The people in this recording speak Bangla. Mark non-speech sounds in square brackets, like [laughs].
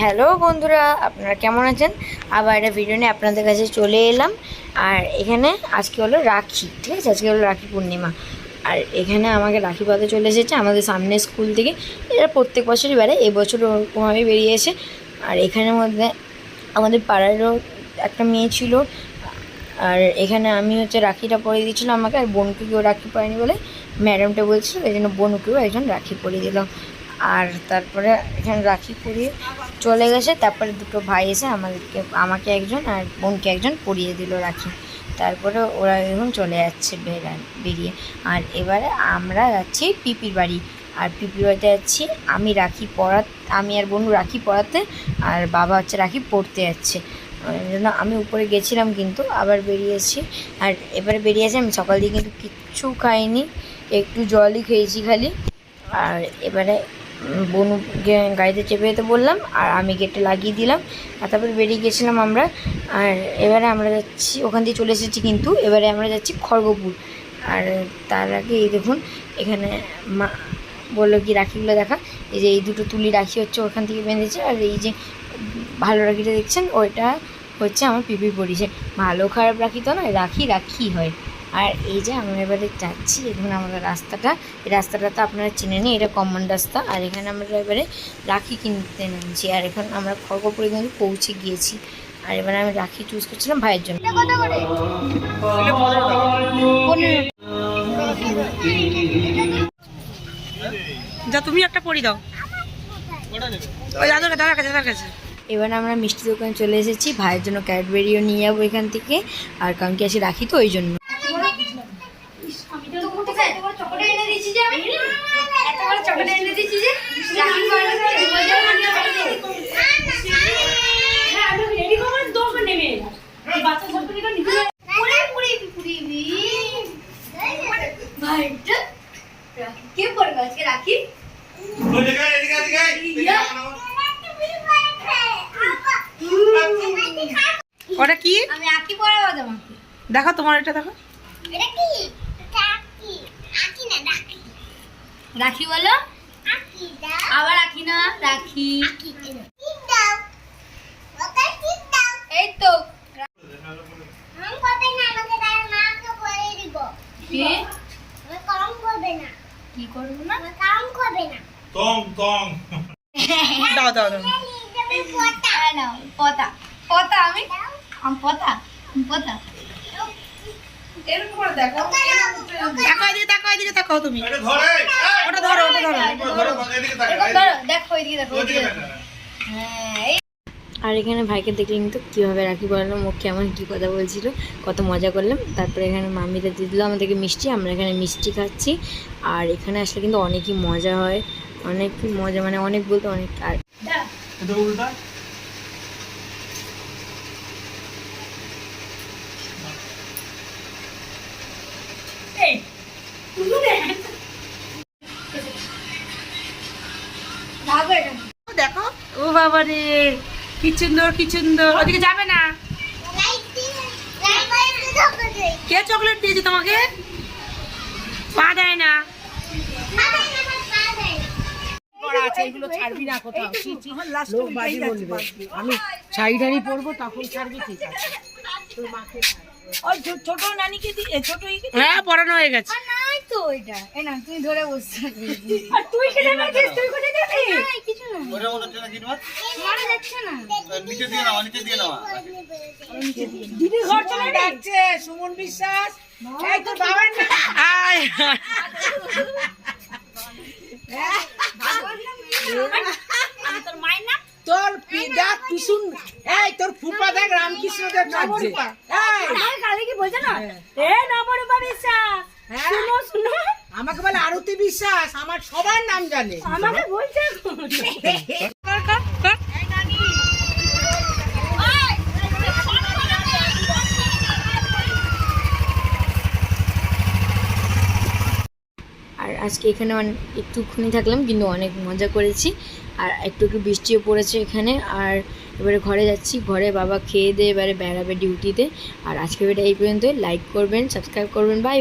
হ্যালো বন্ধুরা, আপনারা কেমন আছেন? আবার একটা ভিডিও নিয়ে আপনাদের কাছে চলে এলাম। আর এখানে আজকে হলো রাখি, ঠিক আছে? আজকে হলো রাখি পূর্ণিমা। আর এখানে আমাকে রাখি পাতে চলে এসেছে আমাদের সামনে স্কুল থেকে। এটা প্রত্যেক বছরই বেড়ে এবছর ওরকমভাবে বেরিয়েছে। আর এখানের মধ্যে আমাদের পাড়ারও একটা মেয়ে ছিল। আর এখানে আমি হচ্ছে রাখিটা পরিয়ে দিয়েছিলাম আমাকে, আর বোনকে কেউ রাখি পরায়নি বলে ম্যাডামটা বলছিল, এই জন্য বোনকেও একজন রাখি পরিয়ে দিল আর তারপরে এখানে রাখি পরিয়ে চলে গেছে। তারপরে দুটো ভাই এসে আমাদেরকে, আমাকে একজন আর বোনকে একজন পরিয়ে দিল রাখি। তারপরে ওরা এখন চলে যাচ্ছে বেরা বেরিয়ে। আর এবারে আমরা যাচ্ছি পিপির বাড়ি। আর পিপির বাড়িতে যাচ্ছি আমি রাখি পড়া আমি আর বোন রাখি পড়াতে আর বাবা হচ্ছে রাখি পড়তে যাচ্ছে। জন্য আমি উপরে গেছিলাম কিন্তু আবার বেরিয়েছি আর এবারে বেরিয়েছি আমি সকাল দিয়ে কিন্তু কিচ্ছু খাইনি, একটু জলই খেয়েছি খালি। আর এবারে বনুকে গাড়িতে চেপে যেতে বললাম, আর আমি গেটে লাগিয়ে দিলাম, আর তারপরে বেরিয়ে গেছিলাম আমরা। আর এবারে আমরা যাচ্ছি, ওখান দিয়ে চলে এসেছি কিন্তু, এবারে আমরা যাচ্ছি খড়গপুর। আর তার আগে এই দেখুন, এখানে মা বলল কি, রাখিগুলো দেখা। এই যে এই দুটো তুলি রাখি হচ্ছে ওখান থেকে বেঁধেছে, আর এই যে ভালো রাখিটা দেখছেন, ওইটা হচ্ছে আমার পিপি পরিছে ভালো খারাপ রাখি তো নয়, রাখি রাখি হয়। আর এই যে আমরা এবারে যাচ্ছি দেখুন আমাদের রাস্তাটা এই রাস্তাটা তো আপনারা চিনে নিন এটা কমন রাস্তা। আর এখানে আমরা এবারে রাখি কিনতে নামছি। আর এখন আমরা খড়গপুরে কিন্তু পৌঁছে গিয়েছি। আর এবারে আমি রাখি চুজ করছিলাম ভাইয়ের জন্য। যা তুমি একটা পরি দাও। ওই দাদার কাছে দাদার কাছে দাদার কাছে। এবার আমরা মিষ্টি দোকানে চলে এসেছি। ভাইয়ের জন্য ক্যাডবেরিও নিয়ে যাব এখান থেকে। আর কারণ কি আসি রাখি তো ওই জন্য। কে পড়বে আজকে রাখি ওটা কি আমি আঁকি পড়াবো তোমাকে দেখো তোমার এটা দেখো এটা কি রাখি আঁকি না রাখি রাখি বলো? আবার রাখি না রাখি। আঁকি দাও ওটা ঠিক দাও এই তো। না আমাকে তার মাকে বলে দিব। কি? আমি না। কি করব কাম করবে না। তং তং দাও দাও দাও। পতা পতা পতা আমি? আমি পতা পতা এরকম করে দেখো। তাকাও এদিকে তাকাও তাকাও তুমি। এটা ধরে ওটা ধরো ওটা ধরো। দেখো এদিকে দেখো হ্যাঁ এই। আর এখানে ভাইকে দেখলেন তো কীভাবে রাখি পড়ালাম ও কেমন কী কথা বলছিল কত মজা করলাম। তারপরে এখানে মামিরা দিয়ে দিল আমাদেরকে মিষ্টি আমরা এখানে মিষ্টি খাচ্ছি। আর এখানে আসলে কিন্তু অনেকই মজা হয় অনেক মজা মানে অনেক বলতে অনেক আর ও বাবা রে কি সুন্দর কি সুন্দর। ওদিকে যাবে না? কে চকলেট দিয়েছে তোমাকে? পা দেয় না। আমি শাড়ি পরবো তখন ছাড়বি ঠিক আছে। ছোট নানিকে দিয়ে ছোট হ্যাঁ পড়ানো হয়ে গেছে। নাই তো এটা এই না তুমি ধরে বসছো। তুই ওটা ওটা মারা যাচ্ছে না? নিচে দিয়ে নাও নিচে দিয়ে নাও। দিদি ঘর চলে যাচ্ছে সুমন বিশ্বাস। এই তোর বাবার আয়। পিদা টুসুন এই তোর ফুপা দেখ রামকৃষ্ণ দেব ডাকছে। এই। কালে কি বলছে না? এ নবরূপা বিশ্বাস হ্যাঁ? শুনো শুনো। আমাকে বলে আরতি বিশ্বাস আমার সবার নাম জানে। আমাকে বলছে [laughs] আর আজকে এখানে একটুখানি থাকলাম, কিন্তু অনেক মজা করেছি। আর একটু একটু বৃষ্টিও পড়েছে এখানে। আর এবারে ঘরে যাচ্ছি। ঘরে বাবা খেয়ে দিয়ে এবারে বেড়াবে ডিউটিতে। আর আজকে ভিডিও এই পর্যন্ত লাইক করবেন সাবস্ক্রাইব করবেন। বাই